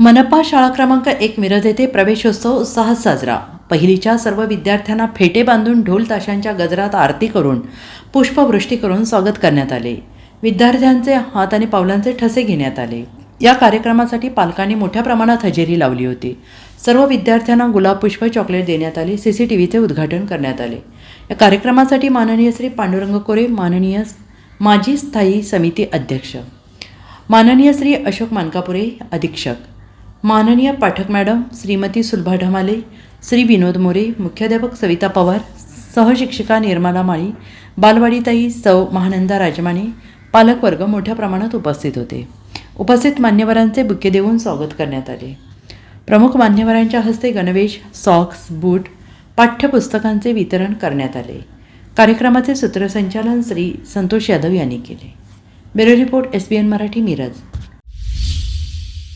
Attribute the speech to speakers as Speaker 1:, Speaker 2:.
Speaker 1: मनपा शाळा क्रमांक एक मिरज येथे प्रवेशोत्सव उत्साहात साजरा. पहिलीच्या सर्व विद्यार्थ्यांना फेटे बांधून ढोल ताशांच्या गजरात आरती करून पुष्पवृष्टी करून स्वागत करण्यात आले. विद्यार्थ्यांचे हात आणि पावलांचे ठसे घेण्यात आले. या कार्यक्रमासाठी पालकांनी मोठ्या प्रमाणात हजेरी लावली होती. सर्व विद्यार्थ्यांना गुलाब पुष्प चॉकलेट देण्यात आले. सी सी टी व्हीचे उद्घाटन करण्यात आले. या कार्यक्रमासाठी माननीय श्री पांडुरंग कोरे माननीय माजी स्थायी समिती अध्यक्ष माननीय श्री अशोक मानकापुरे अधीक्षक माननीय पाठक मॅडम श्रीमती सुलभा ढमाले श्री विनोद मोरे मुख्याध्यापक सविता पवार सहशिक्षिका निर्मला माळी बालवाडीताई सौ महानंदा राजमाने पालकवर्ग मोठ्या प्रमाणात उपस्थित होते. उपस्थित मान्यवरांचे बुके देऊन स्वागत करण्यात आले. प्रमुख मान्यवरांच्या हस्ते गणवेश सॉक्स बूट पाठ्यपुस्तकांचे वितरण करण्यात आले. कार्यक्रमाचे सूत्रसंचालन श्री संतोष यादव यांनी केले. Bureau report S B N Marathi Miraj.